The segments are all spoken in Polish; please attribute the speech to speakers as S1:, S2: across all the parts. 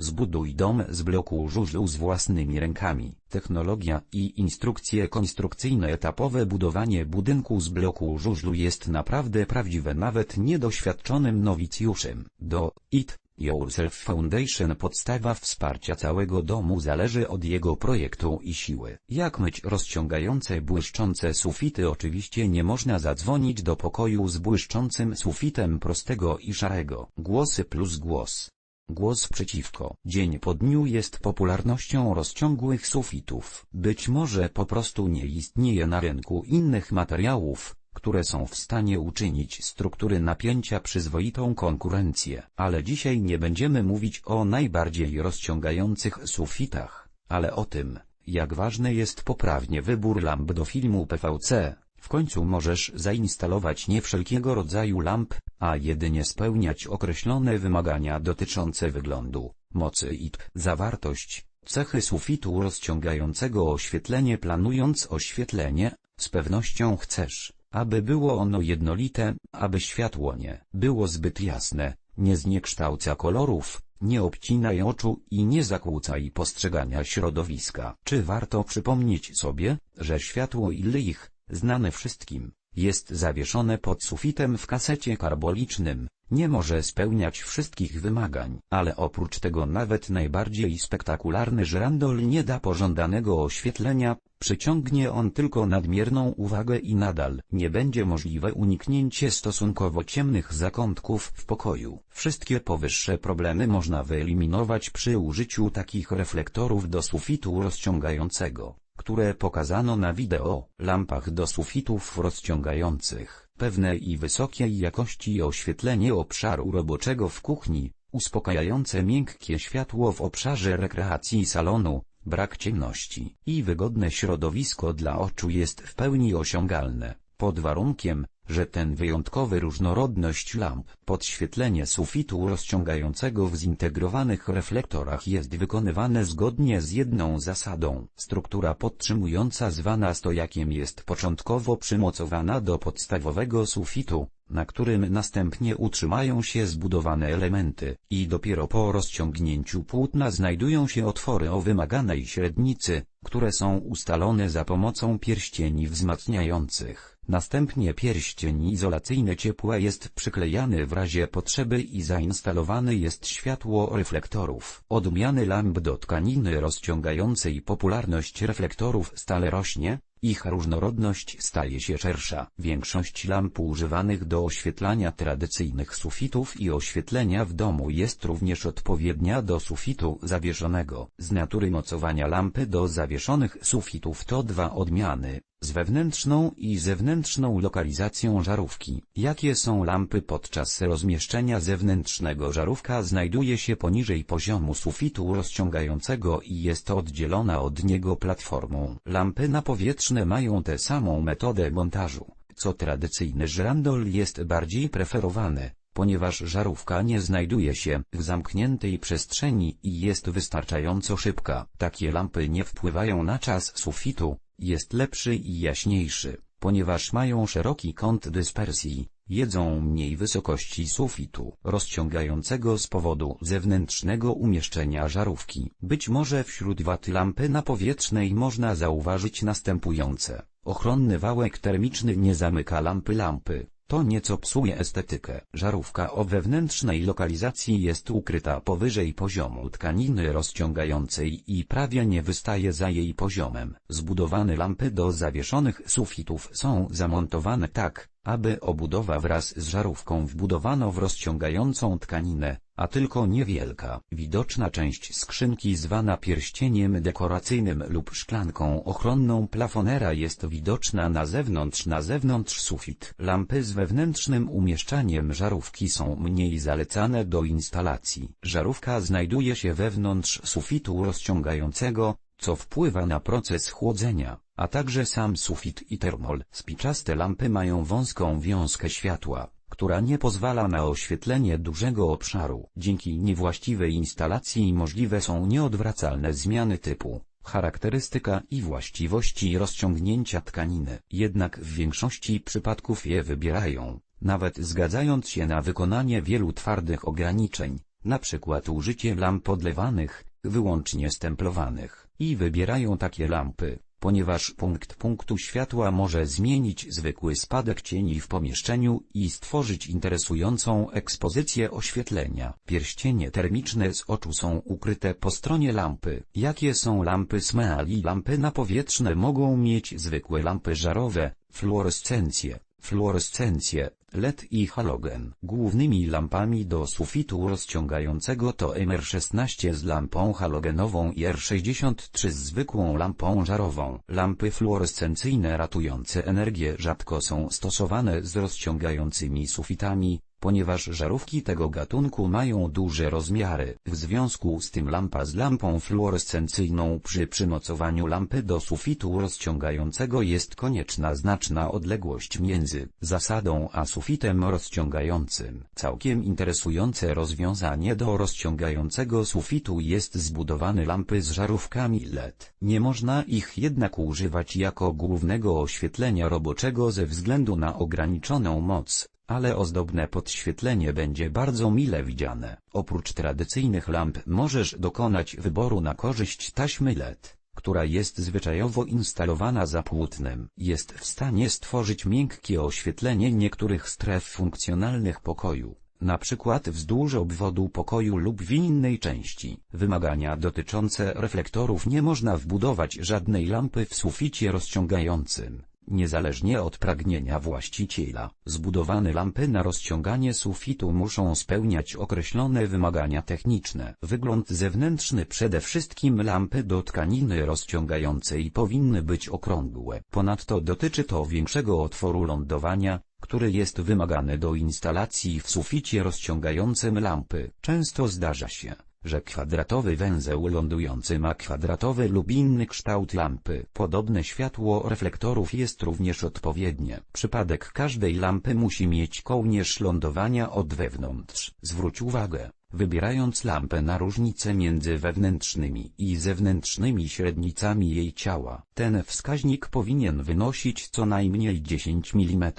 S1: Zbuduj dom z bloku żużlu z własnymi rękami. Technologia i instrukcje konstrukcyjne etapowe budowanie budynku z bloku żużlu jest naprawdę prawdziwe nawet niedoświadczonym nowicjuszem. Do IT Yourself Foundation podstawa wsparcia całego domu zależy od jego projektu i siły. Jak myć rozciągające błyszczące sufity Oczywiście nie można zadzwonić do pokoju z błyszczącym sufitem prostego i szarego. Głosy plus głos. Głos przeciwko. Dzień po dniu jest popularnością rozciągłych sufitów. Być może po prostu nie istnieje na rynku innych materiałów, które są w stanie uczynić struktury napięcia przyzwoitą konkurencję. Ale dzisiaj nie będziemy mówić o najbardziej rozciągających sufitach, ale o tym, jak ważny jest poprawnie wybór lamp do filmu PVC. W końcu możesz zainstalować nie wszelkiego rodzaju lamp, a jedynie spełniać określone wymagania dotyczące wyglądu, mocy i zawartość, cechy sufitu rozciągającego oświetlenie planując oświetlenie, z pewnością chcesz, aby było ono jednolite, aby światło nie było zbyt jasne, nie zniekształca kolorów, nie obcinaj oczu i nie zakłócaj postrzegania środowiska. Czy warto przypomnieć sobie, że światło ich, znane wszystkim, jest zawieszone pod sufitem w kasecie karbolicznym, nie może spełniać wszystkich wymagań, ale oprócz tego nawet najbardziej spektakularny żrandol nie da pożądanego oświetlenia, przyciągnie on tylko nadmierną uwagę i nadal nie będzie możliwe uniknięcie stosunkowo ciemnych zakątków w pokoju. Wszystkie powyższe problemy można wyeliminować przy użyciu takich reflektorów do sufitu rozciągającego które pokazano na wideo, lampach do sufitów rozciągających, pewne i wysokiej jakości oświetlenie obszaru roboczego w kuchni, uspokajające miękkie światło w obszarze rekreacji salonu, brak ciemności i wygodne środowisko dla oczu jest w pełni osiągalne, pod warunkiem, że ten wyjątkowy różnorodność lamp, podświetlenie sufitu rozciągającego w zintegrowanych reflektorach jest wykonywane zgodnie z jedną zasadą. Struktura podtrzymująca zwana stojakiem jest początkowo przymocowana do podstawowego sufitu, na którym następnie utrzymają się zbudowane elementy, i dopiero po rozciągnięciu płótna znajdują się otwory o wymaganej średnicy, które są ustalone za pomocą pierścieni wzmacniających. Następnie pierścień izolacyjny ciepła jest przyklejany w razie potrzeby i zainstalowany jest światło reflektorów. Odmiany lamp do tkaniny rozciągającej popularność reflektorów stale rośnie, ich różnorodność staje się szersza. Większość lamp używanych do oświetlania tradycyjnych sufitów i oświetlenia w domu jest również odpowiednia do sufitu zawieszonego. Z natury mocowania lampy do zawieszonych sufitów to dwa odmiany, z wewnętrzną i zewnętrzną lokalizacją żarówki. Jakie są lampy podczas rozmieszczenia zewnętrznego żarówka znajduje się poniżej poziomu sufitu rozciągającego i jest oddzielona od niego platformą. Lampy napowietrzne mają tę samą metodę montażu, co tradycyjny żrandol jest bardziej preferowany ponieważ żarówka nie znajduje się w zamkniętej przestrzeni i jest wystarczająco szybka. Takie lampy nie wpływają na czas sufitu, jest lepszy i jaśniejszy, ponieważ mają szeroki kąt dyspersji, jedzą mniej wysokości sufitu rozciągającego z powodu zewnętrznego umieszczenia żarówki. Być może wśród waty lampy napowietrznej można zauważyć następujące. Ochronny wałek termiczny nie zamyka lampy lampy. To nieco psuje estetykę. Żarówka o wewnętrznej lokalizacji jest ukryta powyżej poziomu tkaniny rozciągającej i prawie nie wystaje za jej poziomem. Zbudowane lampy do zawieszonych sufitów są zamontowane tak, aby obudowa wraz z żarówką wbudowano w rozciągającą tkaninę, a tylko niewielka, widoczna część skrzynki zwana pierścieniem dekoracyjnym lub szklanką ochronną plafonera jest widoczna na zewnątrz na zewnątrz sufit. Lampy z wewnętrznym umieszczaniem żarówki są mniej zalecane do instalacji. Żarówka znajduje się wewnątrz sufitu rozciągającego, co wpływa na proces chłodzenia, a także sam sufit i termol. Spiczaste lampy mają wąską wiązkę światła, która nie pozwala na oświetlenie dużego obszaru. Dzięki niewłaściwej instalacji możliwe są nieodwracalne zmiany typu, charakterystyka i właściwości rozciągnięcia tkaniny. Jednak w większości przypadków je wybierają, nawet zgadzając się na wykonanie wielu twardych ograniczeń, przykład użycie lamp podlewanych, wyłącznie stemplowanych, i wybierają takie lampy, ponieważ punkt punktu światła może zmienić zwykły spadek cieni w pomieszczeniu i stworzyć interesującą ekspozycję oświetlenia. Pierścienie termiczne z oczu są ukryte po stronie lampy. Jakie są lampy SMEAL i lampy napowietrzne mogą mieć zwykłe lampy żarowe, fluorescencję, fluorescencję, LED i halogen. Głównymi lampami do sufitu rozciągającego to MR16 z lampą halogenową i R63 z zwykłą lampą żarową. Lampy fluorescencyjne ratujące energię rzadko są stosowane z rozciągającymi sufitami, ponieważ żarówki tego gatunku mają duże rozmiary. W związku z tym lampa z lampą fluorescencyjną przy przymocowaniu lampy do sufitu rozciągającego jest konieczna znaczna odległość między zasadą a sufitem rozciągającym. Całkiem interesujące rozwiązanie do rozciągającego sufitu jest zbudowany lampy z żarówkami LED. Nie można ich jednak używać jako głównego oświetlenia roboczego ze względu na ograniczoną moc ale ozdobne podświetlenie będzie bardzo mile widziane. Oprócz tradycyjnych lamp możesz dokonać wyboru na korzyść taśmy LED, która jest zwyczajowo instalowana za płótnem. Jest w stanie stworzyć miękkie oświetlenie niektórych stref funkcjonalnych pokoju na przykład wzdłuż obwodu pokoju lub w innej części. Wymagania dotyczące reflektorów nie można wbudować żadnej lampy w suficie rozciągającym niezależnie od pragnienia właściciela. Zbudowane lampy na rozciąganie sufitu muszą spełniać określone wymagania techniczne. Wygląd zewnętrzny przede wszystkim lampy do tkaniny rozciągającej powinny być okrągłe. Ponadto dotyczy to większego otworu lądowania, który jest wymagany do instalacji w suficie rozciągającym lampy. Często zdarza się, że kwadratowy węzeł lądujący ma kwadratowy lub inny kształt lampy. Podobne światło reflektorów jest również odpowiednie. Przypadek każdej lampy musi mieć kołnierz lądowania od wewnątrz. Zwróć uwagę, wybierając lampę na różnicę między wewnętrznymi i zewnętrznymi średnicami jej ciała. Ten wskaźnik powinien wynosić co najmniej 10 mm.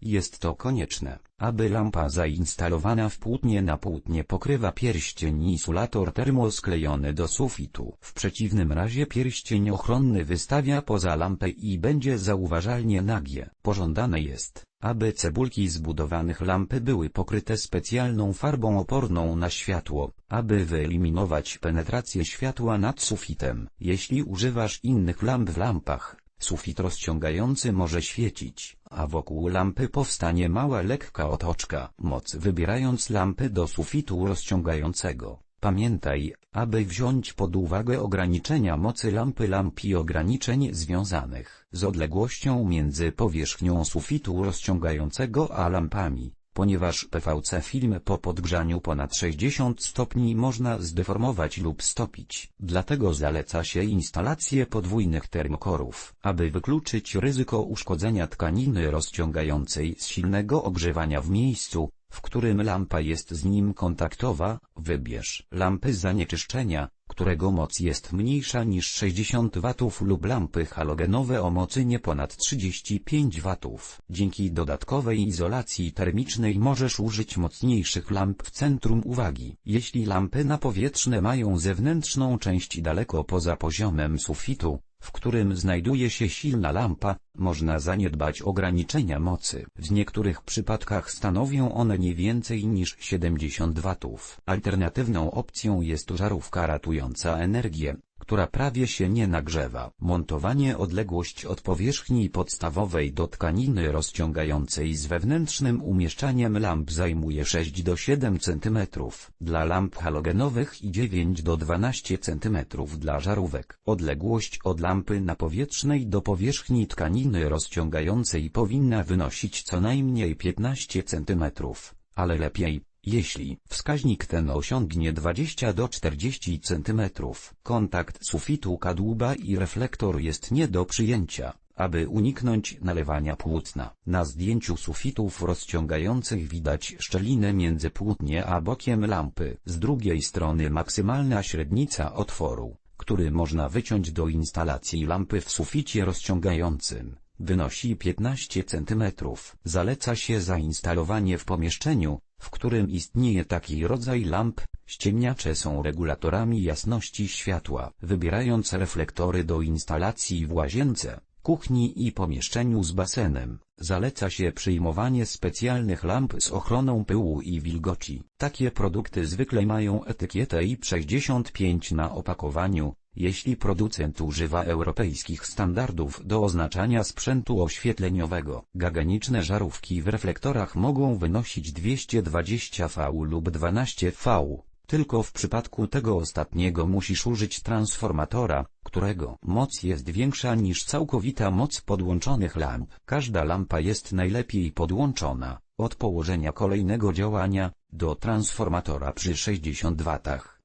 S1: Jest to konieczne, aby lampa zainstalowana w płótnie na płótnie pokrywa pierścień insulator termosklejony do sufitu. W przeciwnym razie pierścień ochronny wystawia poza lampę i będzie zauważalnie nagie. Pożądane jest, aby cebulki zbudowanych lampy były pokryte specjalną farbą oporną na światło, aby wyeliminować penetrację światła nad sufitem. Jeśli używasz innych lamp w lampach, sufit rozciągający może świecić, a wokół lampy powstanie mała lekka otoczka. Moc wybierając lampy do sufitu rozciągającego. Pamiętaj, aby wziąć pod uwagę ograniczenia mocy lampy lamp i ograniczeń związanych z odległością między powierzchnią sufitu rozciągającego a lampami, ponieważ PVC film po podgrzaniu ponad 60 stopni można zdeformować lub stopić. Dlatego zaleca się instalację podwójnych termokorów, aby wykluczyć ryzyko uszkodzenia tkaniny rozciągającej z silnego ogrzewania w miejscu, w którym lampa jest z nim kontaktowa, wybierz lampy zanieczyszczenia, którego moc jest mniejsza niż 60 W lub lampy halogenowe o mocy nie ponad 35 W. Dzięki dodatkowej izolacji termicznej możesz użyć mocniejszych lamp w centrum uwagi. Jeśli lampy napowietrzne mają zewnętrzną część daleko poza poziomem sufitu, w którym znajduje się silna lampa, można zaniedbać ograniczenia mocy. W niektórych przypadkach stanowią one nie więcej niż 70 W. Alternatywną opcją jest żarówka ratująca energię, która prawie się nie nagrzewa. Montowanie odległość od powierzchni podstawowej do tkaniny rozciągającej z wewnętrznym umieszczaniem lamp zajmuje 6 do 7 cm, dla lamp halogenowych i 9 do 12 cm dla żarówek. Odległość od lampy napowietrznej do powierzchni tkaniny rozciągającej powinna wynosić co najmniej 15 cm, ale lepiej, jeśli wskaźnik ten osiągnie 20 do 40 cm, kontakt sufitu kadłuba i reflektor jest nie do przyjęcia, aby uniknąć nalewania płótna. Na zdjęciu sufitów rozciągających widać szczelinę między płótnie a bokiem lampy. Z drugiej strony maksymalna średnica otworu, który można wyciąć do instalacji lampy w suficie rozciągającym wynosi 15 cm. Zaleca się zainstalowanie w pomieszczeniu, w którym istnieje taki rodzaj lamp, Ściemniacze są regulatorami jasności światła. Wybierając reflektory do instalacji w łazience, kuchni i pomieszczeniu z basenem, zaleca się przyjmowanie specjalnych lamp z ochroną pyłu i wilgoci. Takie produkty zwykle mają etykietę IP65 na opakowaniu, jeśli producent używa europejskich standardów do oznaczania sprzętu oświetleniowego. Gaganiczne żarówki w reflektorach mogą wynosić 220 V lub 12 V. Tylko w przypadku tego ostatniego musisz użyć transformatora, którego moc jest większa niż całkowita moc podłączonych lamp. Każda lampa jest najlepiej podłączona, od położenia kolejnego działania, do transformatora przy 60 W.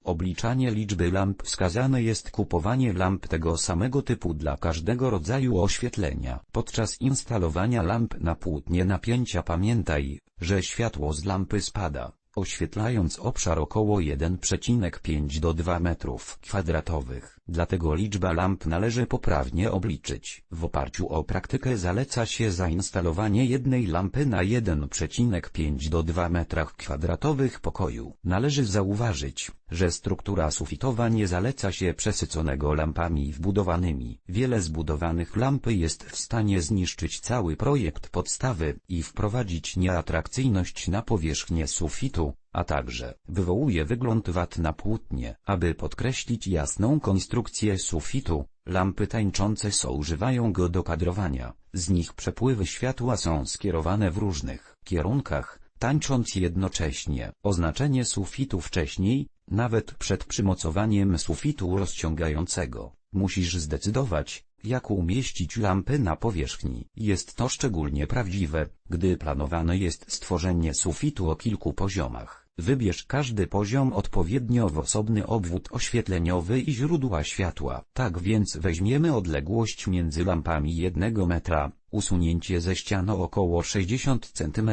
S1: Obliczanie liczby lamp wskazane jest kupowanie lamp tego samego typu dla każdego rodzaju oświetlenia. Podczas instalowania lamp na płótnie napięcia pamiętaj, że światło z lampy spada oświetlając obszar około 1,5 do 2 metrów kwadratowych. Dlatego liczba lamp należy poprawnie obliczyć. W oparciu o praktykę zaleca się zainstalowanie jednej lampy na 1,5 do 2 metrach kwadratowych pokoju. Należy zauważyć, że struktura sufitowa nie zaleca się przesyconego lampami wbudowanymi. Wiele zbudowanych lampy jest w stanie zniszczyć cały projekt podstawy i wprowadzić nieatrakcyjność na powierzchnię sufitu, a także wywołuje wygląd wat na płótnie. Aby podkreślić jasną konstrukcję sufitu, lampy tańczące są używają go do kadrowania. Z nich przepływy światła są skierowane w różnych kierunkach, tańcząc jednocześnie. Oznaczenie sufitu wcześniej, nawet przed przymocowaniem sufitu rozciągającego, musisz zdecydować, jak umieścić lampy na powierzchni. Jest to szczególnie prawdziwe, gdy planowane jest stworzenie sufitu o kilku poziomach. Wybierz każdy poziom odpowiednio w osobny obwód oświetleniowy i źródła światła. Tak więc weźmiemy odległość między lampami 1 metra, usunięcie ze ściany około 60 cm.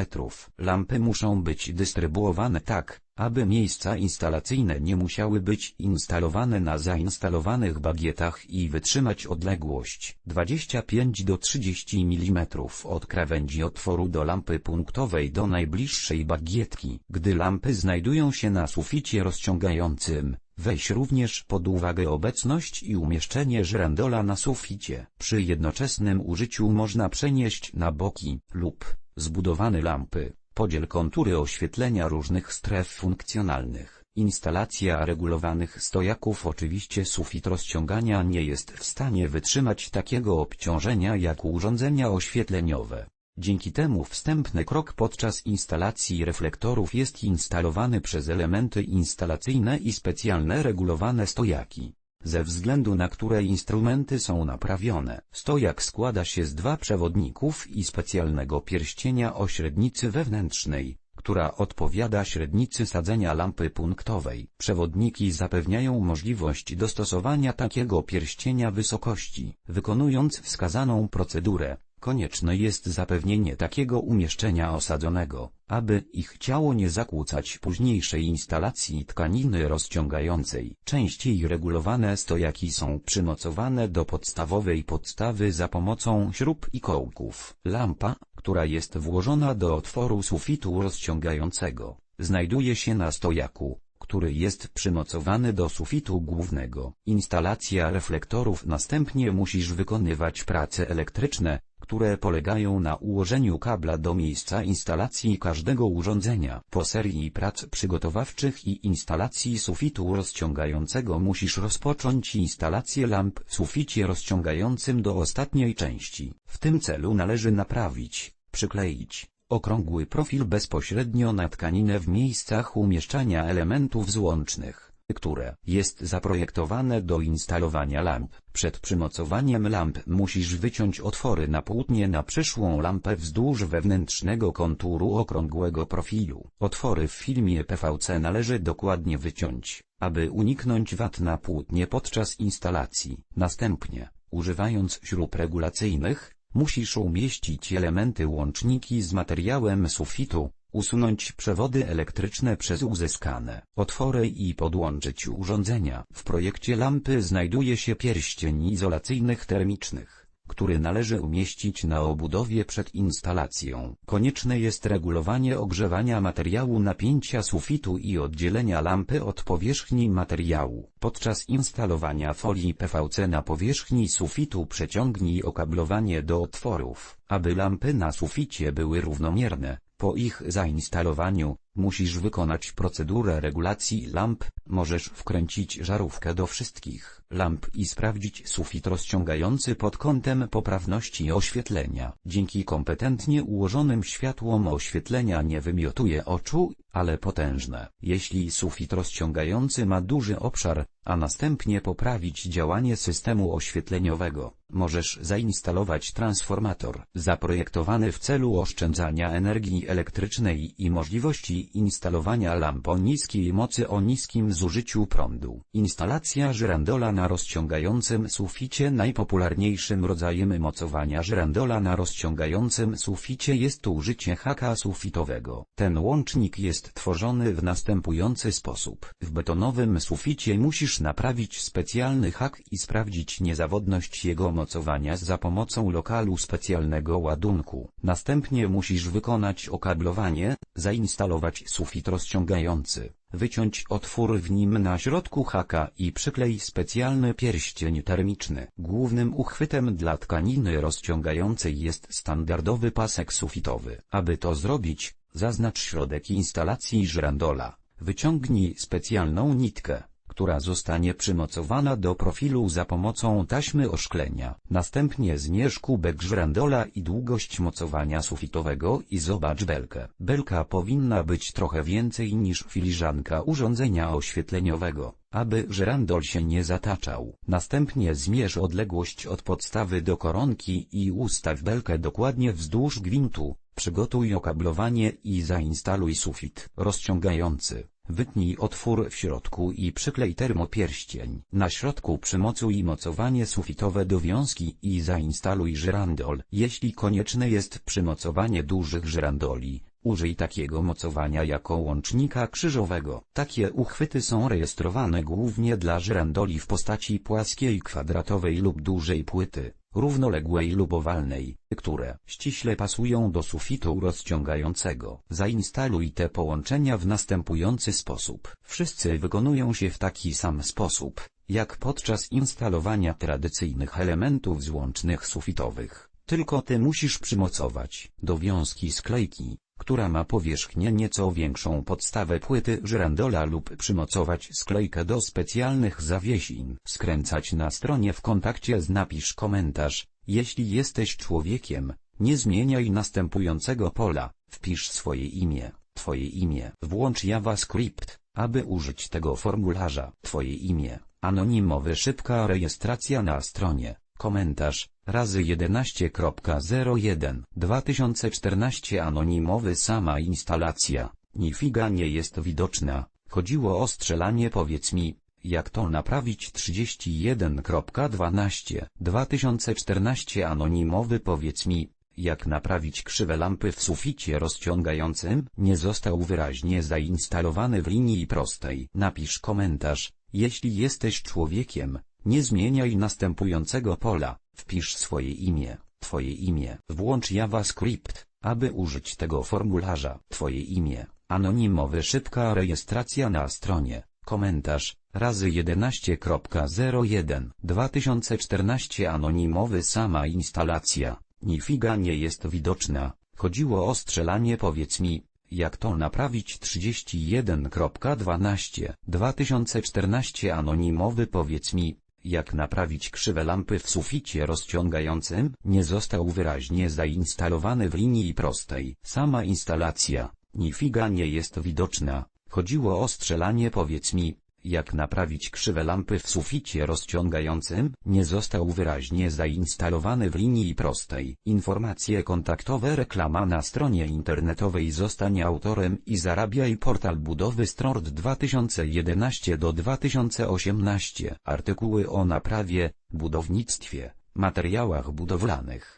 S1: Lampy muszą być dystrybuowane tak, aby miejsca instalacyjne nie musiały być instalowane na zainstalowanych bagietach i wytrzymać odległość 25 do 30 mm od krawędzi otworu do lampy punktowej do najbliższej bagietki. Gdy lampy znajdują się na suficie rozciągającym, weź również pod uwagę obecność i umieszczenie żerandola na suficie. Przy jednoczesnym użyciu można przenieść na boki lub zbudowane lampy Podziel kontury oświetlenia różnych stref funkcjonalnych. Instalacja regulowanych stojaków Oczywiście sufit rozciągania nie jest w stanie wytrzymać takiego obciążenia jak urządzenia oświetleniowe. Dzięki temu wstępny krok podczas instalacji reflektorów jest instalowany przez elementy instalacyjne i specjalne regulowane stojaki ze względu na które instrumenty są naprawione. Stojak składa się z dwa przewodników i specjalnego pierścienia o średnicy wewnętrznej, która odpowiada średnicy sadzenia lampy punktowej. Przewodniki zapewniają możliwość dostosowania takiego pierścienia wysokości. Wykonując wskazaną procedurę, Konieczne jest zapewnienie takiego umieszczenia osadzonego, aby ich ciało nie zakłócać późniejszej instalacji tkaniny rozciągającej. Częściej regulowane stojaki są przymocowane do podstawowej podstawy za pomocą śrub i kołków. Lampa, która jest włożona do otworu sufitu rozciągającego, znajduje się na stojaku, który jest przymocowany do sufitu głównego. Instalacja reflektorów Następnie musisz wykonywać prace elektryczne, które polegają na ułożeniu kabla do miejsca instalacji każdego urządzenia. Po serii prac przygotowawczych i instalacji sufitu rozciągającego musisz rozpocząć instalację lamp w suficie rozciągającym do ostatniej części. W tym celu należy naprawić, przykleić, okrągły profil bezpośrednio na tkaninę w miejscach umieszczania elementów złącznych które jest zaprojektowane do instalowania lamp. Przed przymocowaniem lamp musisz wyciąć otwory na płótnie na przyszłą lampę wzdłuż wewnętrznego konturu okrągłego profilu. Otwory w filmie PVC należy dokładnie wyciąć, aby uniknąć wat na płótnie podczas instalacji. Następnie, używając śrub regulacyjnych, musisz umieścić elementy łączniki z materiałem sufitu, Usunąć przewody elektryczne przez uzyskane otwory i podłączyć urządzenia. W projekcie lampy znajduje się pierścień izolacyjnych termicznych, który należy umieścić na obudowie przed instalacją. Konieczne jest regulowanie ogrzewania materiału napięcia sufitu i oddzielenia lampy od powierzchni materiału. Podczas instalowania folii PVC na powierzchni sufitu przeciągnij okablowanie do otworów, aby lampy na suficie były równomierne. Po ich zainstalowaniu, musisz wykonać procedurę regulacji lamp, możesz wkręcić żarówkę do wszystkich lamp i sprawdzić sufit rozciągający pod kątem poprawności oświetlenia. Dzięki kompetentnie ułożonym światłom oświetlenia nie wymiotuje oczu, ale potężne. Jeśli sufit rozciągający ma duży obszar, a następnie poprawić działanie systemu oświetleniowego, możesz zainstalować transformator zaprojektowany w celu oszczędzania energii elektrycznej i możliwości instalowania lamp o niskiej mocy o niskim zużyciu prądu. Instalacja żyrandola na rozciągającym suficie Najpopularniejszym rodzajem mocowania żyrandola na rozciągającym suficie jest użycie haka sufitowego. Ten łącznik jest tworzony w następujący sposób. W betonowym suficie musisz naprawić specjalny hak i sprawdzić niezawodność jego mocowania za pomocą lokalu specjalnego ładunku. Następnie musisz wykonać okablowanie, zainstalować sufit rozciągający, wyciąć otwór w nim na środku haka i przyklej specjalny pierścień termiczny. Głównym uchwytem dla tkaniny rozciągającej jest standardowy pasek sufitowy. Aby to zrobić, zaznacz środek instalacji żrandola. Wyciągnij specjalną nitkę która zostanie przymocowana do profilu za pomocą taśmy oszklenia. Następnie zmierz kubek żrandola i długość mocowania sufitowego i zobacz belkę. Belka powinna być trochę więcej niż filiżanka urządzenia oświetleniowego, aby żrandol się nie zataczał. Następnie zmierz odległość od podstawy do koronki i ustaw belkę dokładnie wzdłuż gwintu. Przygotuj okablowanie i zainstaluj sufit rozciągający. Wytnij otwór w środku i przyklej termopierścień. Na środku przymocuj mocowanie sufitowe do wiązki i zainstaluj żyrandol. Jeśli konieczne jest przymocowanie dużych żyrandoli, użyj takiego mocowania jako łącznika krzyżowego. Takie uchwyty są rejestrowane głównie dla żyrandoli w postaci płaskiej kwadratowej lub dużej płyty równoległej lub owalnej, które ściśle pasują do sufitu rozciągającego. Zainstaluj te połączenia w następujący sposób. Wszyscy wykonują się w taki sam sposób, jak podczas instalowania tradycyjnych elementów złącznych sufitowych. Tylko ty musisz przymocować do wiązki sklejki, która ma powierzchnię nieco większą podstawę płyty żyrandola lub przymocować sklejkę do specjalnych zawiesiń. Skręcać na stronie w kontakcie z napisz komentarz, jeśli jesteś człowiekiem, nie zmieniaj następującego pola, wpisz swoje imię, twoje imię. Włącz JavaScript, aby użyć tego formularza. Twoje imię, anonimowy szybka rejestracja na stronie, komentarz, razy 11.01 2014 anonimowy sama instalacja, nifiga nie jest widoczna, chodziło o strzelanie powiedz mi, jak to naprawić? 31.12 2014 anonimowy powiedz mi, jak naprawić krzywe lampy w suficie rozciągającym, nie został wyraźnie zainstalowany w linii prostej. Napisz komentarz, jeśli jesteś człowiekiem, nie zmieniaj następującego pola, wpisz swoje imię, twoje imię. Włącz JavaScript, aby użyć tego formularza. Twoje imię, anonimowy szybka rejestracja na stronie, komentarz, razy 11.01 2014 anonimowy sama instalacja, nifiga nie jest widoczna, chodziło o strzelanie powiedz mi, jak to naprawić 31.12 2014 anonimowy powiedz mi, jak naprawić krzywe lampy w suficie rozciągającym, nie został wyraźnie zainstalowany w linii prostej. Sama instalacja, nifiga nie jest widoczna, chodziło o strzelanie powiedz mi, jak naprawić krzywe lampy w suficie rozciągającym, nie został wyraźnie zainstalowany w linii prostej. Informacje kontaktowe reklama na stronie internetowej Zostań autorem i zarabiaj portal budowy Strord 2011 do 2018 Artykuły o naprawie, budownictwie, materiałach budowlanych.